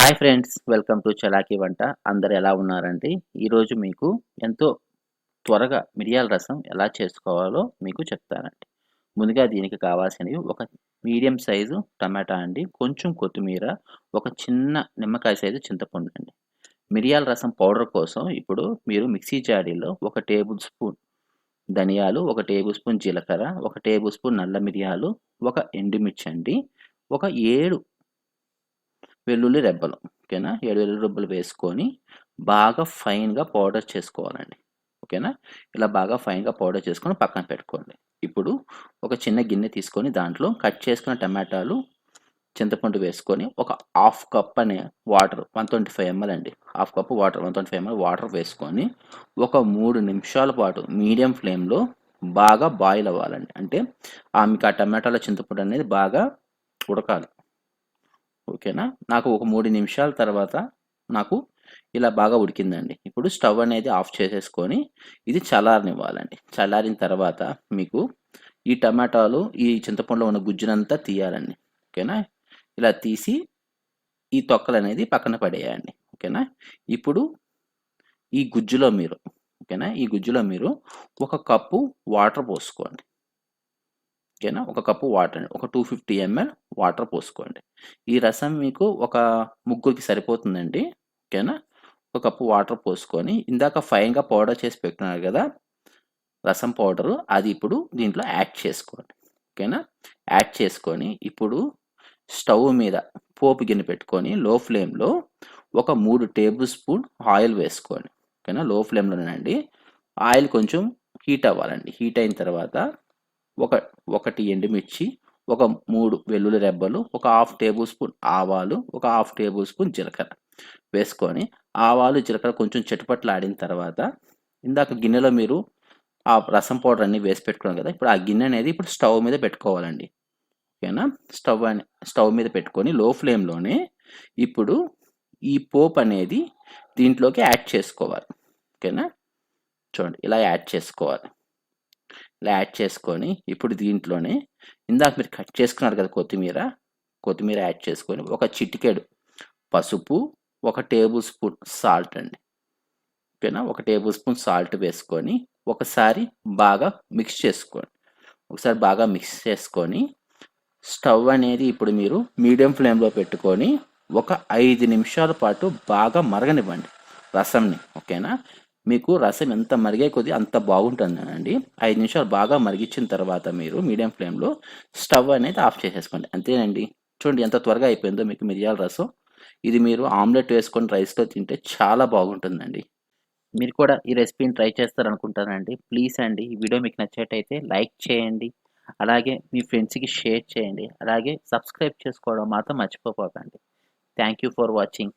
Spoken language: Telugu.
Hi friends welcome to Chalaki Vanta. అందరు ఎలా ఉన్నారండి? ఈరోజు మీకు ఎంతో త్వరగా మిరియాల రసం ఎలా చేసుకోవాలో మీకు చెప్తానండి. ముందుగా దీనికి కావాల్సినవి ఒక మీడియం సైజు టమాటా అండి కొంచెం కొత్తిమీర ఒక చిన్న నిమ్మకాయ సైజు చింతపండు అండి. మిరియాల రసం పౌడర్ కోసం ఇప్పుడు మీరు మిక్సీ జాడీలో ఒక టేబుల్ స్పూన్ ధనియాలు ఒక టేబుల్ స్పూన్ జీలకర్ర ఒక టేబుల్ స్పూన్ నల్ల మిరియాలు ఒక ఎండుమిర్చి అండి ఒక ఏడు వెల్లుల్లి రెబ్బలు ఓకేనా? ఏడు వెల్లుల్లి రెబ్బలు వేసుకొని బాగా ఫైన్గా పౌడర్ చేసుకోవాలండి ఓకేనా? ఇలా బాగా ఫైన్గా పౌడర్ చేసుకొని పక్కన పెట్టుకోండి. ఇప్పుడు ఒక చిన్న గిన్నె తీసుకొని దాంట్లో కట్ చేసుకున్న టమాటాలు చింతపండు వేసుకొని ఒక హాఫ్ కప్ అనే water one twenty five ML అండి half cup water one twenty five ML water వేసుకొని ఒక మూడు నిమిషాల పాటు మీడియం ఫ్లేమ్లో బాగా బాయిల్ అవ్వాలండి. అంటే మీకు ఆ టమాటాల చింతపండు అనేది బాగా ఉడకాలి. ఓకేనా? నాకు ఒక మూడు నిమిషాల తర్వాత నాకు ఇలా బాగా ఉడికిందండి. ఇప్పుడు స్టవ్ అనేది ఆఫ్ చేసేసుకొని ఇది చల్లారనివ్వాలండి. చల్లారిన తర్వాత మీకు ఈ టమాటాలు ఈ చింతపండులో ఉన్న గుజ్జునంతా తీయాలండి. ఓకేనా? ఇలా తీసి ఈ తొక్కలు అనేది పక్కన పడేయండి ఓకేనా? ఇప్పుడు ఈ గుజ్జులో మీరు ఓకేనా? ఈ గుజ్జులో మీరు ఒక కప్పు వాటర్ పోసుకోండి. ఓకేనా? ఒక కప్పు వాటర్ అండి ఒక టూ ఫిఫ్టీ ఎంఎల్ వాటర్ పోసుకోండి. ఈ రసం మీకు ఒక ముగ్గురికి సరిపోతుందండి ఓకేనా? ఒక కప్పు వాటర్ పోసుకొని ఇందాక ఫైన్గా పౌడర్ చేసి పెట్టున్నారు కదా రసం పౌడరు అది ఇప్పుడు దీంట్లో యాడ్ చేసుకోండి ఓకేనా? యాడ్ చేసుకొని ఇప్పుడు స్టవ్ మీద పోపు గిన్నె పెట్టుకొని లో ఫ్లేమ్లో ఒక మూడు టేబుల్ స్పూన్ ఆయిల్ వేసుకోండి ఓకేనా? లో ఫ్లేమ్లోనండి ఆయిల్ కొంచెం హీట్ అవ్వాలండి హీట్ అయిన తర్వాత ఒక ఒకటి ఎండుమిర్చి ఒక మూడు వెల్లుల్లి రెబ్బలు ఒక హాఫ్ టేబుల్ స్పూన్ ఆవాలు ఒక హాఫ్ టేబుల్ స్పూన్ జీలకర్ర వేసుకొని ఆవాలు జీలకర్ర కొంచెం చెట్టుపట్లు ఆడిన తర్వాత ఇందాక గిన్నెలో మీరు ఆ రసం పౌడర్ అన్ని వేసి పెట్టుకున్నాం కదా ఇప్పుడు ఆ గిన్నె అనేది ఇప్పుడు స్టవ్ మీద పెట్టుకోవాలండి. ఓకేనా? స్టవ్ అని స్టవ్ మీద పెట్టుకొని లో ఫ్లేమ్లోనే ఇప్పుడు ఈ పోప్ అనేది దీంట్లోకి యాడ్ చేసుకోవాలి. ఓకేనా? చూడండి ఇలా యాడ్ చేసుకోవాలి. ఇలా యాడ్ చేసుకొని ఇప్పుడు దీంట్లోనే ఇందాక మీరు కట్ చేసుకున్నారు కదా కొత్తిమీర కొత్తిమీర యాడ్ చేసుకొని ఒక చిటికెడు పసుపు ఒక టేబుల్ స్పూన్ సాల్ట్ అండి. ఓకేనా? ఒక టేబుల్ స్పూన్ సాల్ట్ వేసుకొని ఒకసారి బాగా మిక్స్ చేసుకోండి. ఒకసారి బాగా మిక్స్ చేసుకొని స్టవ్ అనేది ఇప్పుడు మీరు మీడియం ఫ్లేమ్లో పెట్టుకొని ఒక ఐదు నిమిషాల పాటు బాగా మరగనివ్వండి రసంని. ఓకేనా? మీకు రసం ఎంత మరిగే కొద్దీ అంత బాగుంటుందండి. ఐదు నిమిషాలు బాగా మరిగించిన తర్వాత మీరు మీడియం ఫ్లేమ్లో స్టవ్ అనేది ఆఫ్ చేసేసుకోండి. అంతేనండి. చూడండి ఎంత త్వరగా అయిపోయిందో మీకు మిరియాల రసం. ఇది మీరు ఆమ్లెట్ వేసుకొని రైస్లో తింటే చాలా బాగుంటుందండి. మీరు కూడా ఈ రెసిపీని ట్రై చేస్తారనుకుంటానండి. ప్లీజ్ అండి ఈ వీడియో మీకు నచ్చేటైతే లైక్ చేయండి. అలాగే మీ ఫ్రెండ్స్కి షేర్ చేయండి. అలాగే సబ్స్క్రైబ్ చేసుకోవడం మాత్రం మర్చిపోకండి. Thank you for watching.